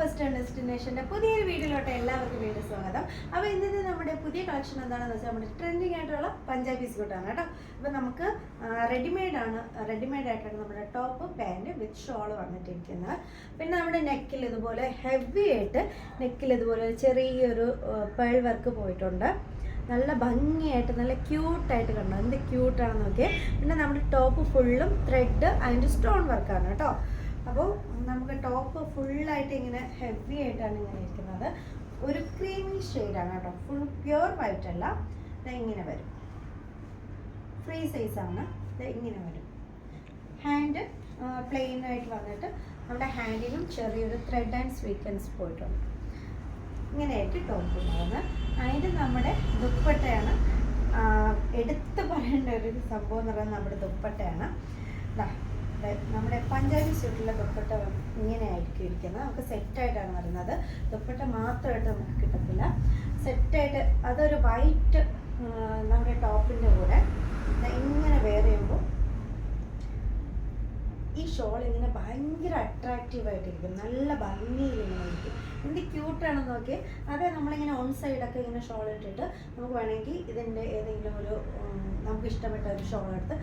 Western ഡെസ്റ്റിനേഷന്റെ പുതിയൊരു വീഡിയോയിലോട്ട് എല്ലാവർക്കും വീണ്ടും സ്വാഗതം. അപ്പോൾ ഇന്നത്തെ നമ്മുടെ പുതിയ കളക്ഷൻ എന്താണെന്ന് വെച്ചാൽ നമ്മുടെ ട്രെൻഡിങ് ആയിട്ടുള്ള പഞ്ചാബി സ്കൂട്ടാണ് കേട്ടോ. അപ്പോൾ നമുക്ക് റെഡിമെയ്ഡാണ് റെഡിമെയ്ഡ് ആയിട്ടാണ് നമ്മുടെ ടോപ്പ് പാന്റ് വിത്ത് ഷോൾ വന്നിട്ടിരിക്കുന്നത്. പിന്നെ നമ്മുടെ നെക്കിൽ ഇതുപോലെ ഹെവി ആയിട്ട് നെക്കിൽ ഇതുപോലെ ചെറിയൊരു പേൾ വർക്ക് പോയിട്ടുണ്ട്. നല്ല ഭംഗിയായിട്ട് നല്ല ക്യൂട്ടായിട്ട് കണ്ടോ? എന്ത് ക്യൂട്ടാണെന്ന് നോക്കിയേ. പിന്നെ നമ്മുടെ ടോപ്പ് ഫുള്ളും ത്രെഡ് അതിന്റെ സ്റ്റോൺ വർക്കാണ് കേട്ടോ. അപ്പോൾ നമുക്ക് ടോപ്പ് ഫുള്ളായിട്ട് ഇങ്ങനെ ഹെവി ആയിട്ടാണ് ഇങ്ങനെ ഇരിക്കുന്നത്. ഒരു ക്രീമി ഷെയ്ഡാണ് കേട്ടോ. ഫുൾ പ്യുവർ വൈറ്റ് അല്ല. ഇങ്ങനെ വരും. ഫ്രീ സൈസ് ആണ്. ഇങ്ങനെ വരും. ഹാൻഡ് പ്ലെയിൻ ആയിട്ട് വന്നിട്ട് നമ്മുടെ ഹാൻഡിലും ചെറിയൊരു ത്രെഡ് ആൻഡ് സ്വീക്കൻസ് പോയിട്ടുണ്ട്. ഇങ്ങനെയായിട്ട് ടോപ്പ് ഉണ്ടാകുന്നത് അതിന്റെ നമ്മുടെ ദുപ്പട്ടയാണ് എടുത്തു പറയേണ്ട ഒരു സംഭവം എന്ന് പറയുന്നത് നമ്മുടെ ദുപ്പട്ടയാണ്. നമ്മുടെ പഞ്ചാബി സ്യൂട്ടിലെ ദുപ്പട്ട ഇങ്ങനെ ആയിരിക്കും ഇരിക്കുന്നത്. നമുക്ക് സെറ്റായിട്ടാണ് വരുന്നത്. ദുപ്പട്ട മാത്രമായിട്ട് നമുക്ക് കിട്ടത്തില്ല. സെറ്റായിട്ട് അതൊരു വൈറ്റ് നമ്മുടെ ടോപ്പിന്റെ കൂടെ വെയർ ചെയ്യുമ്പോൾ ഈ ഷോൾ ഇങ്ങനെ ഭയങ്കര അട്രാക്റ്റീവ് ആയിട്ടിരിക്കും. നല്ല ഇരിക്കും. എന്ത് ക്യൂട്ടാണെന്ന് നോക്കി ഇങ്ങനെ നമ്മളിങ്ങനെ ഓൺ സൈഡൊക്കെ ഇങ്ങനെ ഷോൾ ഇട്ടിട്ട് നമുക്ക് വേണമെങ്കിൽ ഇതിന്റെ ഏതെങ്കിലും ഒരു നമുക്ക് ഇഷ്ടപ്പെട്ട ഒരു ഷോൾ എടുത്ത്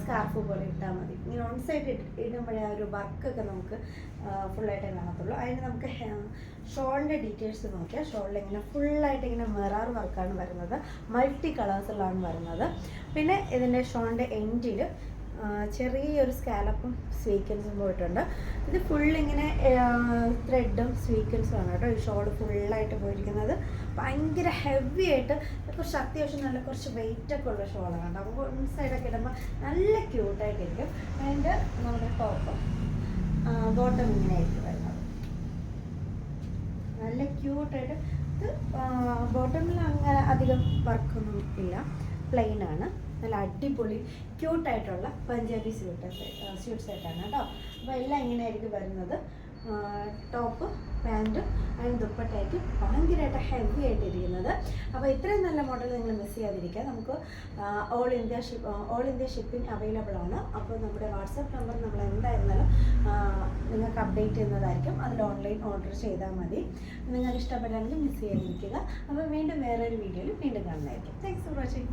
സ്കാർഫ് പോലെ ഇട്ടാൽ മതി. ഇങ്ങനെ ഓൺ സൈഡ് ഇടുമ്പോഴേ ആ ഒരു വർക്കൊക്കെ നമുക്ക് ഫുള്ളായിട്ട് കാണത്തുള്ളൂ. അതിന് നമുക്ക് ഷോളിന്റെ ഡീറ്റെയിൽസ് നോക്കിയാൽ ഷോളിൽ ഇങ്ങനെ ഫുള്ളായിട്ട് ഇങ്ങനെ മെറാർ വർക്കാണ് വരുന്നത്. മൾട്ടി കളേഴ്സിലാണ് വരുന്നത്. പിന്നെ ഇതിന്റെ ഷോളിന്റെ എൻഡിൽ ചെറിയൊരു സ്കാലപ്പും സ്വീക്കൻസും പോയിട്ടുണ്ട്. ഇത് ഫുൾ ഇങ്ങനെ ത്രെഡും സ്വീക്കൻസും ആണ് കേട്ടോ. ഈ ഷോൾ ഫുള്ളായിട്ട് പോയിരിക്കുന്നത്. ഭയങ്കര ഹെവി ആയിട്ട് കുറച്ച് അത്യാവശ്യം നല്ല കുറച്ച് വെയിറ്റ് ഒക്കെ ഉള്ള ഷോളാണ് കേട്ടോ. അപ്പോൾ വൺ സൈഡൊക്കെ ഇടുമ്പോൾ നല്ല ക്യൂട്ടായിട്ടിരിക്കും അതിന്റെ നമ്മുടെ ടോപ്പ് ബോട്ടം ഇങ്ങനെ ആയിരിക്കും വരുന്നത്. നല്ല ക്യൂട്ടായിട്ട് ഇത് ബോട്ടമിൽ അങ്ങനെ അധികം വർക്കൊന്നും ഇല്ല. പ്ലെയിൻ ആണ്. നല്ല അടിപൊളി ക്യൂട്ടായിട്ടുള്ള പഞ്ചാബി സ്യൂട്ട് സ്യൂട്ട് സെറ്റാണ് കേട്ടോ. അപ്പോൾ എല്ലാം ഇങ്ങനെയായിരിക്കും വരുന്നത്. ടോപ്പ് പാന്റും അതിന് ദുപ്പട്ടയായിട്ട് ഭയങ്കരമായിട്ട് ഹെവി ആയിട്ടിരിക്കുന്നത് അപ്പോൾ ഇത്രയും നല്ല മോഡൽ നിങ്ങൾ മിസ് ചെയ്യാതിരിക്കുക. നമുക്ക് all India ship all India shipping available ആണ്. അപ്പോൾ നമ്മുടെ വാട്സപ്പ് നമ്പർ നമ്മൾ എന്തായിരുന്നാലും നിങ്ങൾക്ക് അപ്ഡേറ്റ് ചെയ്യുന്നതായിരിക്കും. അതിൽ ഓൺലൈൻ ഓർഡർ ചെയ്താൽ മതി. നിങ്ങൾക്ക് ഇഷ്ടപ്പെട്ടാണെങ്കിൽ മിസ് ചെയ്യാതിരിക്കുക. അപ്പോൾ വീണ്ടും വേറൊരു വീഡിയോയിൽ വീണ്ടും കാണുന്നതായിരിക്കും. Thanks for watching